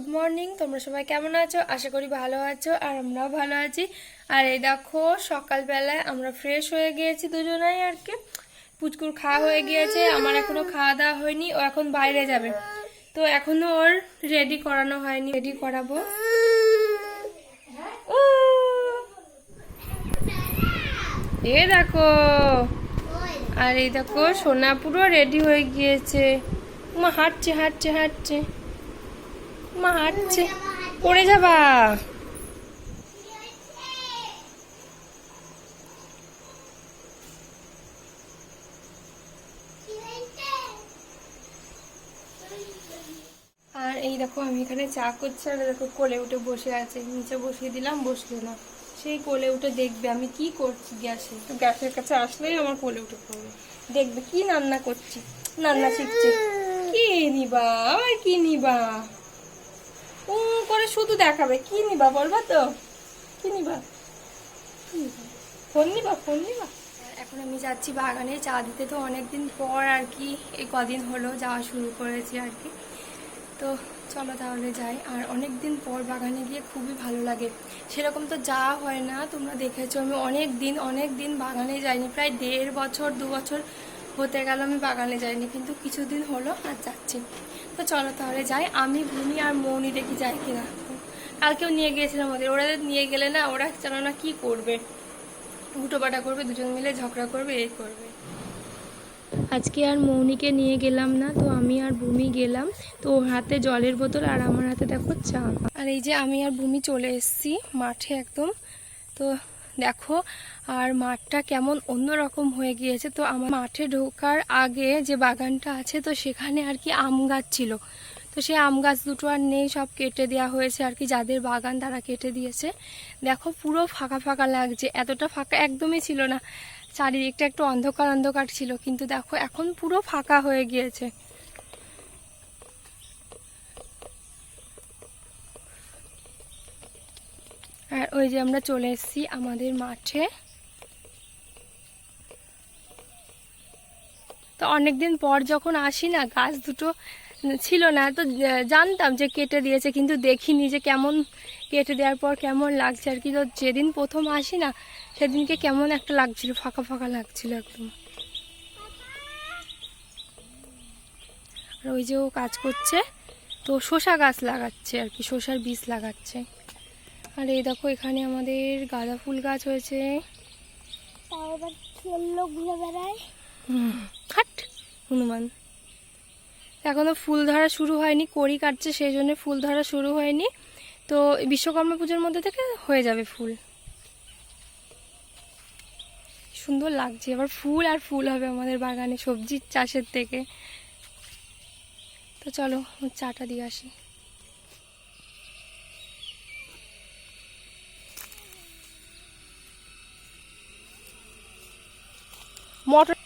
Good morning, তোমরা সবাই কেমন আছো? আশা করি ভালো আছো আর আমরাও ভালো আছি। আর এই দেখো, সকালবেলায় আমরা ফ্রেশ হয়ে গিয়েছি দুজনাই আর কি। পুচকুর খাওয়া হয়ে গিয়েছে, আমার এখনও খাওয়া দাওয়া হয়নি, ও এখন বাইরে যাবে। তো এখনও ওর রেডি করানো হয়নি রেডি করাবো! এ দেখো, আর এই দেখো সোনা পুরো রেডি হয়ে গিয়েছে। মা, হাঁটছে হাঁটছে হাঁটছে। মা হাঁটছে। পড়ে যাবা। আর এই দেখো, আমি এখানে চা করছি, আর দেখো কোলে উঠে বসে আছে। নিচে বসিয়ে দিলাম, বসল না। সেই কোলে উঠে দেখবে আমি কি করছি গ্যাসে। তো গ্যাসের কাছে আসলেই আমার কোলে উঠে পড়বে দেখবে কি রান্না করছি, রান্না শিখছে। কি নিবা কি নিবা? করে শুধু দেখাবে। কি নিবা বলবা তো? কি নিবা? কি নিবা? ফোন নিবা ফোন নিবা। এখন আমি যাচ্ছি বাগানে, চা দিতে। তো অনেকদিন পর আর কি, এই কদিন হলো যাওয়া শুরু করেছি আর কি। তো চলো তাহলে যাই। আর অনেক দিন পর বাগানে গিয়ে খুবই ভালো লাগে। সেরকম তো যাওয়া হয় না, তোমরা দেখেছ। আমি অনেক দিন অনেক দিন বাগানে যাইনি। প্রায় দেড় বছর, দু বছর হতে গেল আমি বাগানে যাইনি। কিন্তু কিছুদিন হলো আর যাচ্ছি। তো চলো তাহলে যাই। আমি ভূমি আর মৌনি দেখি যাই কিনা। কালকেও নিয়ে গিয়েছিলাম ওদের। ওরা নিয়ে গেলে না, ওরা জানো না কি করবে। উটোপাটা করবে, দুজন মিলে ঝগড়া করবে এই করবে। আজকে আর মৌনিকে নিয়ে গেলাম না, তো আমি আর ভূমি গেলাম। তো ওর হাতে জলের বোতল আর আমার হাতে দেখো চা। আর এই যে আমি আর ভূমি চলে এসেছি মাঠে একদম। তো দেখো, আর মাঠটা কেমন অন্যরকম হয়ে গিয়েছে। তো আমার মাঠে ঢোকার আগে যে বাগানটা আছে, তো সেখানে আর কি আম গাছ ছিল। তো সেই আম গাছ দুটো আর নেই, সব কেটে দেওয়া হয়েছে আর কি, যাদের বাগান তারা কেটে দিয়েছে। দেখো, পুরো ফাঁকা ফাঁকা লাগছে, এতটা ফাঁকা একদমই ছিল না। চারিদিকটা একটু অন্ধকার অন্ধকার ছিল, কিন্তু দেখো, এখন পুরো ফাঁকা হয়ে গিয়েছে। আর ওই যে আমরা চলে এসেছি আমাদের মাঠে। তো অনেকদিন পর যখন আসি না, গাছ দুটো ছিল না, তো জানতাম যে কেটে দিয়েছে, কিন্তু দেখিনি যে কেমন কেটে দেওয়ার পর কেমন লাগছে আর কি। তো যেদিন প্রথম আসি না, সেদিনকে কেমন একটা লাগছিল, ফাঁকা ফাঁকা লাগছিল একদম। আর ওই যে ও কাজ করছে, তো শসা গাছ লাগাচ্ছে আর কি, শসার বীজ লাগাচ্ছে। আর এই দেখো এখানে আমাদের গাঁদা ফুল গাছ হয়েছে। হাট হনুমান। এখনও ফুল ধরা শুরু হয়নি কড়ি কাটছে সেই জন্য ফুল ধরা শুরু হয়নি। তো বিশ্বকর্মা পুজোর মধ্যে থেকে হয়ে যাবে ফুল। সুন্দর লাগছে এবার ফুল আর ফুল হবে আমাদের বাগানে সবজির চাষের থেকে। তো চলো চাটা দিয়ে আসি। মটর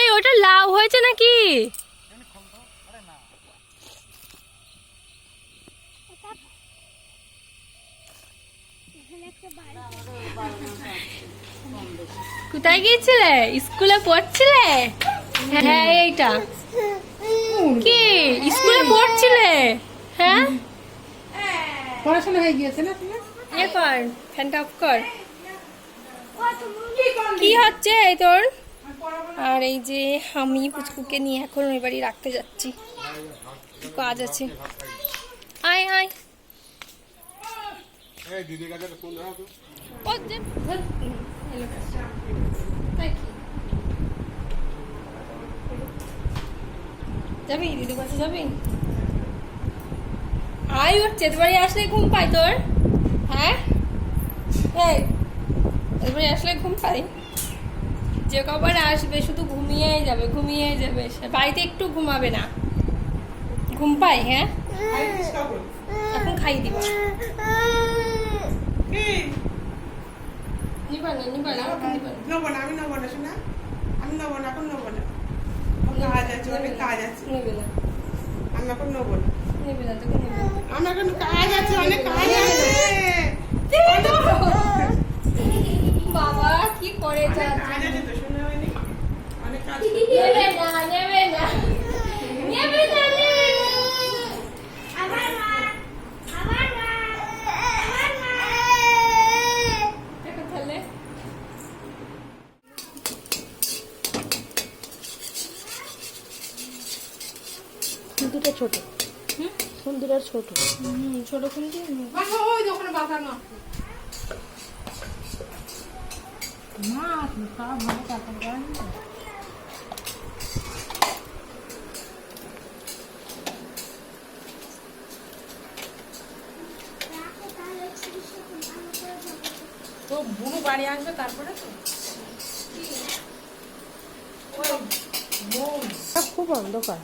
এই ওটা লাউ হয়েছে নাকি? কোথায় গিয়েছিলে? স্কুলে পড়ছিলে? হ্যাঁ এইটা। কি? স্কুলে পড়ছিলে? হ্যাঁ? পড়াশোনা হয়ে গিয়েছে না এ কর ফ্যানটা অফ কর। কি হচ্ছে? এই তোর? আর এই যে আমি পুচকুকে নিয়ে এখন ওই বাড়ি রাখতে যাচ্ছি। কাজ আছে? আয় আয়? যাবি? দিদি কাছে যাবি? আয় ওর চেত বাড়ি আসলে ঘুম পায় তোর। হ্যাঁ? এই বাড়ি আসলে ঘুম পাই যে কবার আসবে শুধু ঘুমিয়েই যাবে ঘুমিয়েই যাবে বাড়িতে একটু ঘুমাবে না। ঘুম পাই হ্যাঁ? এখন খাই দিবা। নিবা না নিবা না নেব না। আমি নেব না শোনা। আমি নেব না এখন নেব না। কাজ আছে অনেক কাজ আছে। নেবে না। আমি এখন নেব না। নেবে না নেবে না। এখন কাজ আছে অনেক কাজ আছে। বাবা কি করে কাজ আছে তো শোনা হয়নি? অনেক কাজ নেবে না নেবে না। দুটো ছোট হুম? ফুল দুটো ছোট। হুম ছোট খুন্তি। ওই ওখানে বাঁধানো মা ভালো করেন তো বুনু বাড়ি আসবে তারপরে তো? খুব অন্ধকার।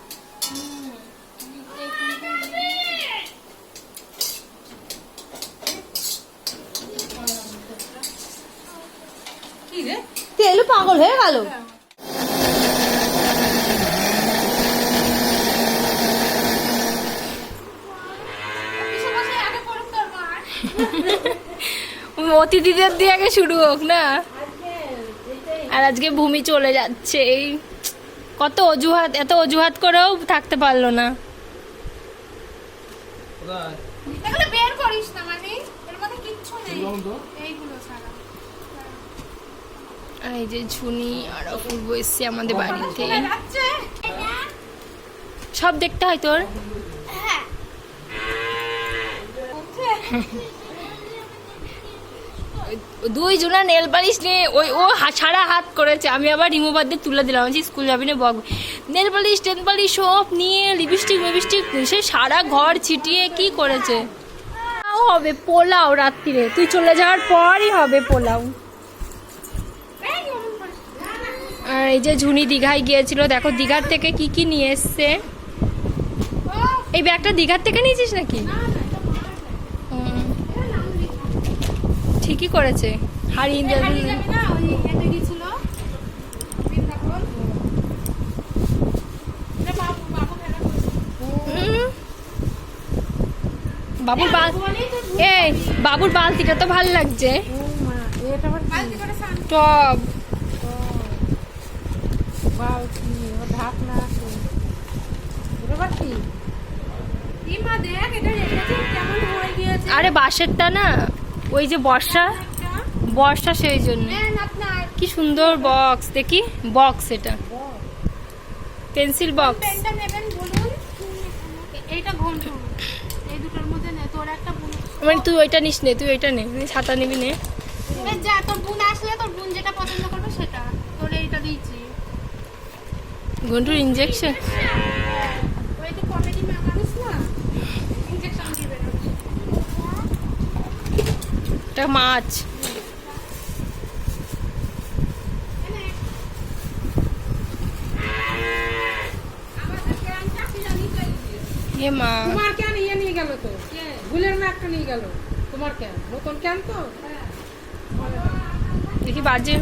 পাগল হয়ে গেল। অতিথিদের দিয়ে আগে শুরু হোক না? আর আজকে ভূমি চলে যাচ্ছে এই কত অজুহাত এত অজুহাত করেও থাকতে পারল না। বের করিস না মানে এর মধ্যে কিচ্ছু নেই। এই যে ঝুনি আর অপূর্ব এসছে আমাদের বাড়িতে। সব দেখতে হয় তোর? দুই জনা নেল পালিশ নিয়ে ওই ও সারা হাত করেছে। আমি আবার রিমুভার দিয়ে তুলে দিলাম। যে স্কুল যাবি না, বক। নেল পালিশ টেন পালিশ সব নিয়ে লিপস্টিক মিপস্টিক সে সারা ঘর ছিটিয়ে কি করেছে? হবে পোলাও রাত্রিরে। তুই চলে যাওয়ার পরই হবে পোলাও। আর এই যে ঝুনি দীঘায় গিয়েছিল দেখো দীঘার থেকে কি কি নিয়ে এসছে? এই ব্যাগটা দীঘার থেকে নিয়েছিস নাকি? ঠিকই করেছে। হারিয়ে। বাবুর বাল এই বাবুর বালতিটা তো ভালো লাগছে। টব এটা রেখেছে কেমন হয়ে গিয়েছে। আরে বাঁশেরটা না ওই যে বর্ষা বর্ষা সেই জন্য। কি সুন্দর বক্স দেখি বক্স এটা। পেন্সিল বক্স পেনটা নেবেন বলুন? এইটা ঘন্টু এই দুটোর মধ্যে নে তোর একটা বোন মানে তুই ওইটা নিস নে তুই ওইটা নে ছাতা নিবি নে। যা তোর বোন আসলে তোর বোন যেটা পছন্দ করবে সেটা তোর এইটা দিয়েছি ঘন্টুর ইঞ্জেকশন এটা মাছ। এ মা। তোমার কেন ইয়ে নিয়ে গেল তো? ভুলের না একটা নিয়ে গেল? তোমার কেন? নতুন কেন তো? দেখি বাজে।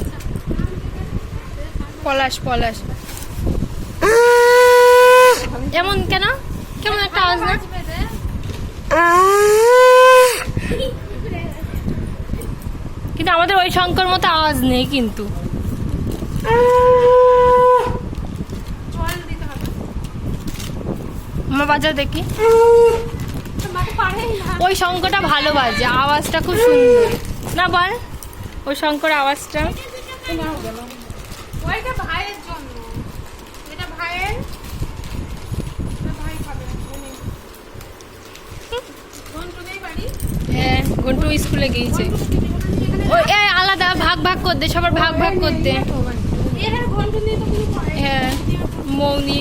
পলাশ পলাশ। এমন কেন? কেমন একটা আওয়াজ না? কিন্তু আমাদের ওই শঙ্কর মতো আওয়াজ নেই কিন্তু। বাজা দেখি। ওই শঙ্করটা ভালো বাজে, আওয়াজটা খুব সুন্দর। না বল, ওই শঙ্কর আওয়াজটা। ওইটা ভাইয়ের জন্য এটা ভাইয়ের এটা ভাই খাবে বোনের। ঘন্টুদের বাড়ি হ্যাঁ ঘন্টু স্কুলে গিয়েছে। ওই এ আলাদা ভাগ ভাগ করতে সবার ভাগ ভাগ করতে। হ্যাঁ মৌনি।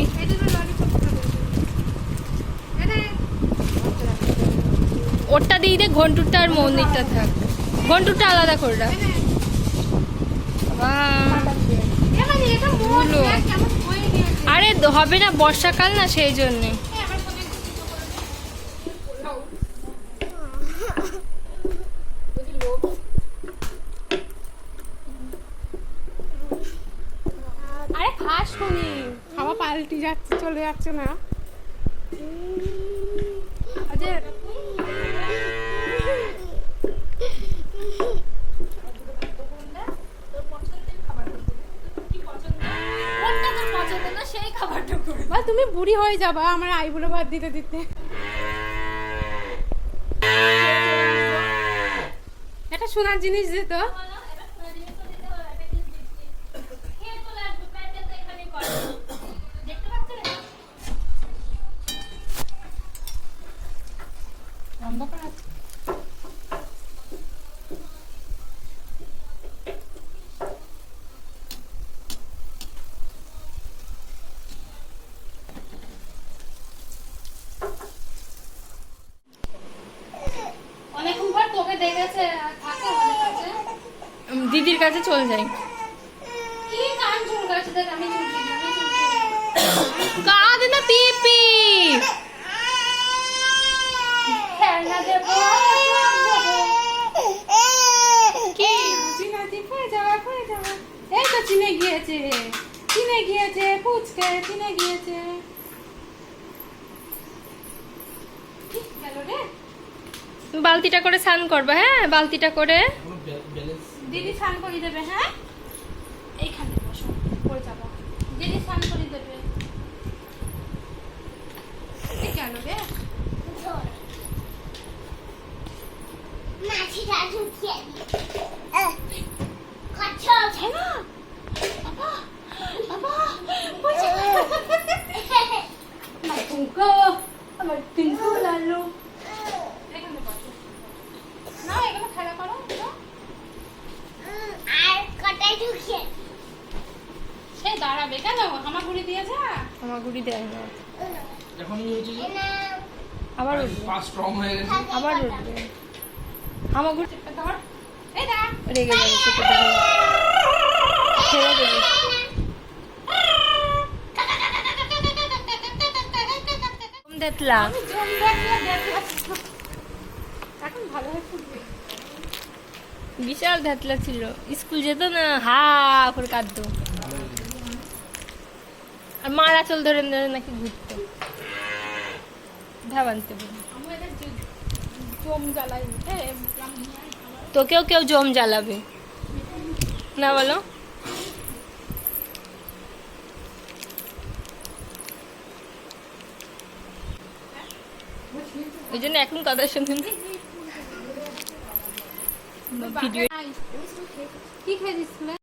ওরটা দিয়ে দে ঘন্টুরটা আর মৌনিরটা থাক। ঘন্টুরটা আলাদা করে রাখ। হয়ে আরে হবে না বর্ষাকাল না সেই জন্যে এই আমার ফোনে আরে খাস শুনি খাওয়া পাল্টি যাচ্ছে, চলে যাচ্ছে না। তুমি বুড়ি হয়ে যাবা, আমার আইবুড়ো ভাত দিতে দিতে। একটা সোনার জিনিস দিত দিদির কাছে চলে যাই। কাঁদে না পিপি খেলনা দেবো কি চিনা দি পড়ে যাওয়া পড়ে যাওয়া এই তো চিনে গিয়েছে চিনে গিয়েছে পুচকে চিনে গিয়েছে। কি গেল রে? বালতিটা করে স্নান করবা হ্যাঁ? বালতিটা করে। দিদি স্নান করিয়ে দেবে হ্যাঁ? এইখানে বসো পড়ে যাব। দিদি স্নান করিয়ে দেবে। কি গেল রে? মাছিটা ঢুকিয়ে দিই আহ, কাছো ছানা বাবা বাবা সে দাঁড়াবে কেন আমার ঘুরি দিয়ে না আবার পা স্ট্রং হয়ে এই দা রেগে যাবে দেখলা হয়ে বিশাল ধ্যাতলা ছিল। স্কুল যেত না হা করে কাঁদতো। আর মারা চল ধরে ধরে নাকি ঘুরতো। ধাবানতে উঠে তোকেও কেউ জম জ্বালাবে। না বলো। ওই জন্য এখন কথা শুনুন ভিডিও কি খেয়েছিস